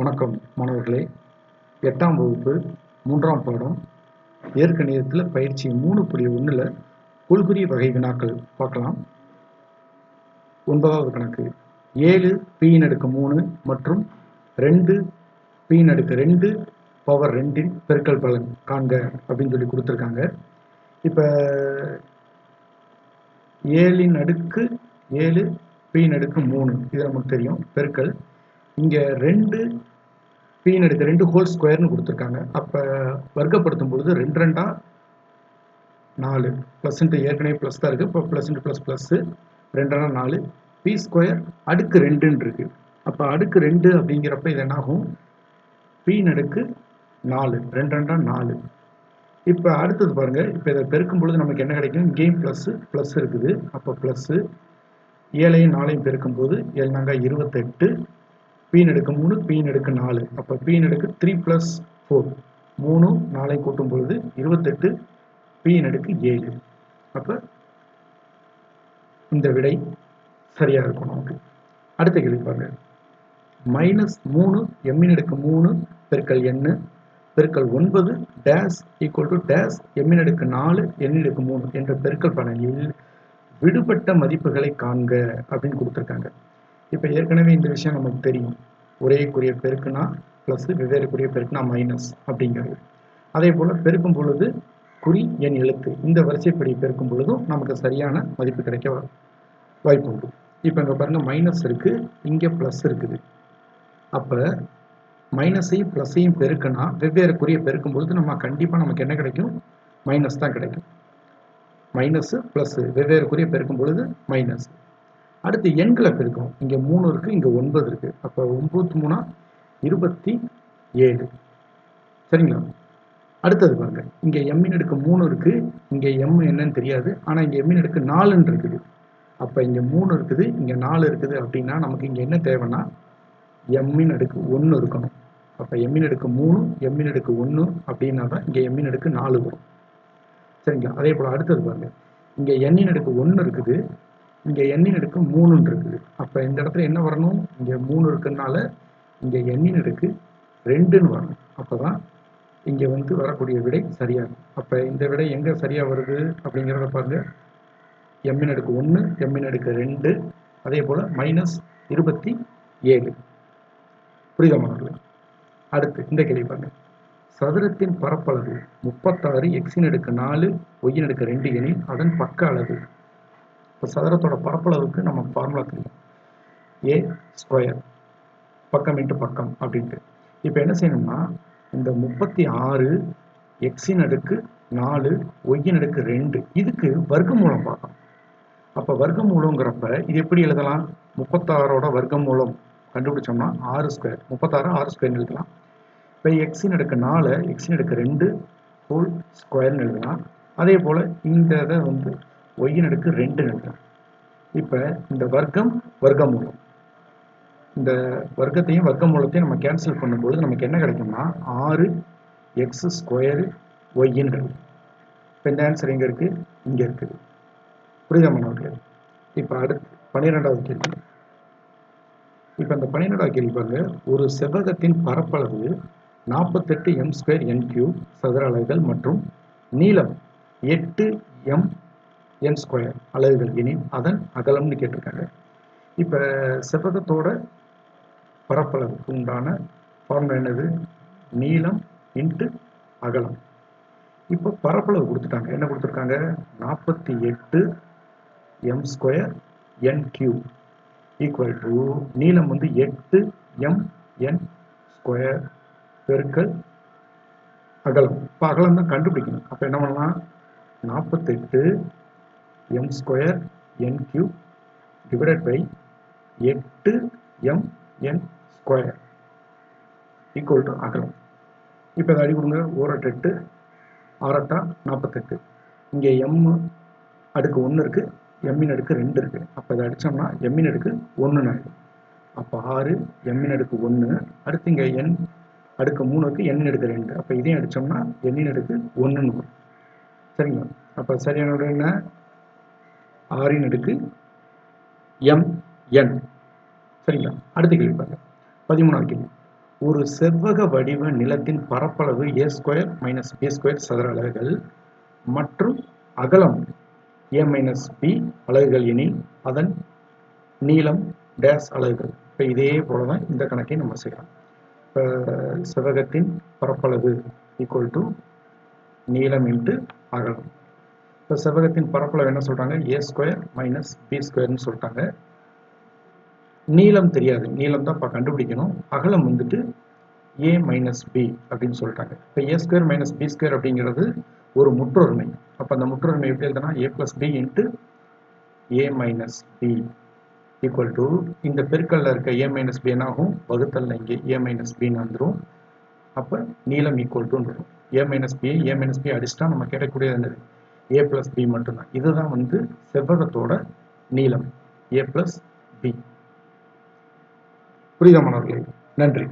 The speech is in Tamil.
வணக்கம் மாணவர்களே. எட்டாம் வகுப்பு மூன்றாம் பாடம். இயற்கணிதத்தில் பயிற்சி மூணு புள்ளி ஒன்றில் கொள்குறி வகை வினாக்கள் பார்க்கலாம். ஒன்பதாவது கணக்கு. ஏழு பியின் அடுக்கு மூணு மற்றும் ரெண்டு பியின் அடுக்கு ரெண்டு பவர் ரெண்டின் பெருக்கல் பலன் காண்க அப்படின்னு சொல்லி கொடுத்துருக்காங்க. இப்போ ஏழின் அடுக்கு ஏழு பியின் அடுக்கு மூணு. இது நமக்கு தெரியும். பெருக்கல். இங்கே ரெண்டு பின்னு எடுத்து ரெண்டு ஹோல் ஸ்கொயர்னு கொடுத்துருக்காங்க. அப்போ வர்க்கப்படுத்தும் பொழுது ரெண்டு ரெண்டா நாலு. ப்ளஸ்ன்ட்டு ஏற்கனவே ப்ளஸ் தான் இருக்குது இப்போ ப்ளஸ்ன்ட்டு ப்ளஸ் ப்ளஸ்ஸு ரெண்டா நாலு. பி ஸ்கொயர் அடுக்கு ரெண்டுன்னு இருக்கு. அப்போ அடுக்கு ரெண்டு அப்படிங்கிறப்ப இது என்னாகும்? பின் அடுக்கு நாலு. ரெண்டு ரெண்டா நாலு. இப்போ அடுத்தது பாருங்கள் இப்போ இதை பெருக்கும் பொழுது நமக்கு என்ன கிடைக்கும்? இங்கேயும் ப்ளஸ்ஸு ப்ளஸ் இருக்குது. அப்போ ப்ளஸ்ஸு ஏழையும் நாளையும் பெருக்கும்போது ஏழு நாங்கள் இருபத்தெட்டு. பீன் அடுக்கு மூணு பீன் நடுக்கு நாலு. அப்போ பீன் அடுக்கு த்ரீ ப்ளஸ் ஃபோர் மூணு நாளை கூட்டும் பொழுது இருபத்தெட்டு பீன் அடுக்கு ஏழு. அப்போ இந்த விடை சரியாக இருக்கும் நமக்கு. அடுத்த கேள்வி பாருங்க. மைனஸ் மூணு எம்மின் அடுக்கு மூணு பெருக்கல் எண்ணு பெருக்கல் ஒன்பது டேஸ் ஈக்குவல் டு டேஸ் எம்மின் அடுக்கு நாலு எண்ணின் அடுக்கு மூணு என்ற பெருக்கல் பலனில் விடுபட்ட மதிப்புகளை காண்க அப்படின்னு கொடுத்துருக்காங்க. இப்போ ஏற்கனவே இந்த விஷயம் நமக்கு தெரியும். ஒரே குறிய பெருக்குனா ப்ளஸ் வெவ்வேறு பெருக்குனா மைனஸ் அப்படிங்கிறது. அதே போல் பெருக்கும் பொழுது குறி என் எழுத்து. இந்த வரிசைப்படி பெருக்கும் பொழுதும் நமக்கு சரியான மதிப்பு கிடைக்க வாய்ப்பு உண்டு. இப்போ இங்கே பாருங்கள் மைனஸ் இருக்குது இங்கே ப்ளஸ் இருக்குது. அப்போ மைனஸையும் ப்ளஸ்ஸையும் பெருக்குனா வெவ்வேறு குறிய பெருக்கும் பொழுது நம்ம கண்டிப்பாக நமக்கு என்ன கிடைக்கும்? மைனஸ் தான் கிடைக்கும். மைனஸு ப்ளஸ்ஸு வெவ்வேறு குறிய பெருக்கும் பொழுது மைனஸ் அடுத்து எண்களை பெருக்கணும். இங்கே மூணு இருக்குது இங்கே ஒன்பது இருக்குது அப்போ ஒம்பத்தி மூணா இருபத்தி ஏழு. சரிங்களா? அடுத்தது பாருங்க. இங்கே எம்மின் எடுக்கு மூணு இருக்குது இங்கே எம் என்னன்னு தெரியாது. ஆனால் இங்கே எம்மின் எடுக்கு நாலுன்னு இருக்குது. அப்போ இங்கே மூணு இருக்குது இங்கே நாலு இருக்குது அப்படின்னா நமக்கு இங்கே என்ன தேவைன்னா எம்மின் அடுக்கு ஒன்று இருக்கணும். அப்போ எம்மின் அடுக்கு மூணு எம்மின் அடுக்கு ஒன்று அப்படின்னா தான் இங்கே எம்மின் அடுக்கு நாலு வரும். சரிங்களா? அதே போல் அடுத்தது பாருங்க. இங்கே எண்ணின் அடுக்கு ஒன்று இருக்குது. இங்கே எண்ணின் அடுக்கு மூணுன்னு இருக்குது. அப்போ இந்த இடத்துல என்ன வரணும்? இங்கே மூணு இருக்குனால இங்கே எண்ணின் அடுக்கு ரெண்டுன்னு வரணும். அப்போ தான் இங்கே வந்து வரக்கூடிய விடை சரியாக இருக்கும் அப்போ இந்த விடை எங்கே சரியாக வருது? அப்படிங்கிறத பாருங்க. எம்மின் அடுக்கு ஒன்று எம்மின் அடுக்கு ரெண்டு அதே போல் மைனஸ் இருபத்தி ஏழு. புரியுதா மாணவர்களே? அடுத்து இந்த கேள்வி பாருங்க. சதுரத்தின் பரப்பளவு முப்பத்தாறு எக்ஸின் அடுக்கு நாலு ஒய்யின் அடுக்கு ரெண்டு எனில் அதன் பக்க அளவு இப்போ சதுரத்தோட பரப்பளவுக்கு நம்ம ஃபார்முலா தெரியும் ஏ ஸ்கொயர் பக்கம் இன்ட்டு பக்கம் அப்படின்ட்டு. இப்போ என்ன செய்யணும்னா இந்த முப்பத்தி ஆறு எக்ஸின் அடுக்கு நாலு ஒய்யின் அடுக்கு ரெண்டு இதுக்கு வர்க்கமூலம் பார்க்கணும். அப்போ வர்க்கமூலங்கிறப்ப இது எப்படி எழுதலாம்? முப்பத்தாறோட வர்க்கமூலம் கண்டுபிடிச்சோம்னா ஆறு ஸ்கொயர் முப்பத்தாறு ஆறு ஸ்கொயர்னு எழுதலாம். இப்போ எக்ஸின் அடுக்கு நாலு எக்ஸின் அடுக்கு ரெண்டு ஹோல் ஸ்கொயர்னு எழுதலாம். அதே போல் இந்த இதை வந்து ஒய்யின் அடுக்கு ரெண்டு எழுதலாம் இப்போ இந்த வர்க்கம் வர்க்கமூலம். இந்த வர்க்கத்தையும் வர்க்கமூலத்தையும் நம்ம கேன்சல் பண்ணும்போது நமக்கு என்ன கிடைக்கும்னா ஆறு எக்ஸ் ஸ்கொயரு ஒய்ன்றது இப்போ இந்த ஆன்சர் எங்கே இருக்குது இங்கே இருக்குது புரியுதா மாணவர்களே? இப்போ அடுத்து பன்னிரெண்டாவது கேள்வி. இப்போ அந்த பன்னிரெண்டாவது கேள்வி பாருங்க. ஒரு செவ்வகத்தின் பரப்பளவு நாற்பத்தெட்டு எம் ஸ்கொயர் என் கியூப் சதுர அலைகள் மற்றும் நீளம் எட்டு எம் என் ஸ்கொயர் அலகுகள் எனின் அதன் அகலம்னு கேட்டிருக்காங்க. இப்போ செவ்வகத்தோட பரப்பளவுக்கு உண்டான ஃபார்முலா என்னது? நீளம் இன்ட்டு அகலம். இப்போ பரப்பளவு கொடுத்துட்டாங்க. என்ன கொடுத்துருக்காங்க? நாற்பத்தி எட்டு M square N cube equal to நீளம் வந்து எட்டு எம் என் ஸ்கொயர் பெருக்கல் அகலம். இப்போ அகலம் தான் கண்டுபிடிக்கணும். அப்போ என்ன பண்ணலாம்? நாற்பத்தெட்டு M square N cube divided by எட்டு M N square equal to அகலம் இப்போ இதை அடி கொடுங்க ஓரட்டு எட்டு ஆறட்டா நாற்பத்தெட்டு இங்கே எம் அடுக்கு ஒன்று இருக்குது எம்மின் அடுக்கு ரெண்டு இருக்குது அப்போ இதை அடித்தோம்னா எம்மின் அடுக்கு ஒன்றுன்னு ஆகிடும் அப்போ ஆறு எம்மின் அடுக்கு ஒன்று அடுத்து இங்கே என் அடுக்கு மூணு இருக்குது எண்ணின் அடுக்கு ரெண்டு. அப்போ இதையும் அடித்தோம்னா எண்ணின் அடுக்கு ஒன்றுன்னு வரும். சரிங்களா? அப்போ சரியான என்ன ஆறின் அடுக்கு எம் என் சரிங்களா? அடுத்த கேள்வி பாருங்க. பதிமூணாவது கேள்வி. ஒரு செவ்வக வடிவ நிலத்தின் பரப்பளவு A square minus B square சதுர அலகுகள் மற்றும் அகலம் ஏ மைனஸ் பி அலகுகள் எனில் அதன் நீளம் டேஸ் அலகுகள். இப்போ இதே போல தான் இந்த கணக்கை நம்ம செய்யலாம். இப்போ செவ்வகத்தின் பரப்பளவு ஈக்குவல் டு நீளம் இன்ட்டு அகலம். இப்போ செவ்வகத்தின் பரப்பளவு என்ன சொல்கிறாங்க ஏ ஸ்கொயர் மைனஸ் பி ஸ்கொயர்னு சொல்லிட்டாங்க. நீளம் தெரியாது. நீளம் தான் இப்போ கண்டுபிடிக்கணும். அகலம் வந்துட்டு ஏ மைனஸ் பி அப்படின்னு சொல்லிட்டாங்க. இப்போ A square minus B square அப்படிங்கிறது ஒரு முற்றொருமை. அப்போ அந்த முற்றொருமை எப்படி எழுதுனா? A plus B into A minus B equal to இந்த பெருக்கல்ல இருக்க ஏ மைனஸ் பி என்னாகும்? வகுத்தல்ல இங்கே. ஏ மைனஸ் பின்னு வந்துடும் அப்போ நீளம் ஈக்குவல் டுன்னு வரும். A minus B A minus B அடிச்சிட்டா நம்ம கிடைக்கக்கூடியது என்னது? ஏ ப்ளஸ் பி மட்டும்தான். இதுதான் வந்து செவ்வகத்தோட நீளம். ஏ ப்ளஸ் பி புரியுதா மாணவர்களே? நன்றி.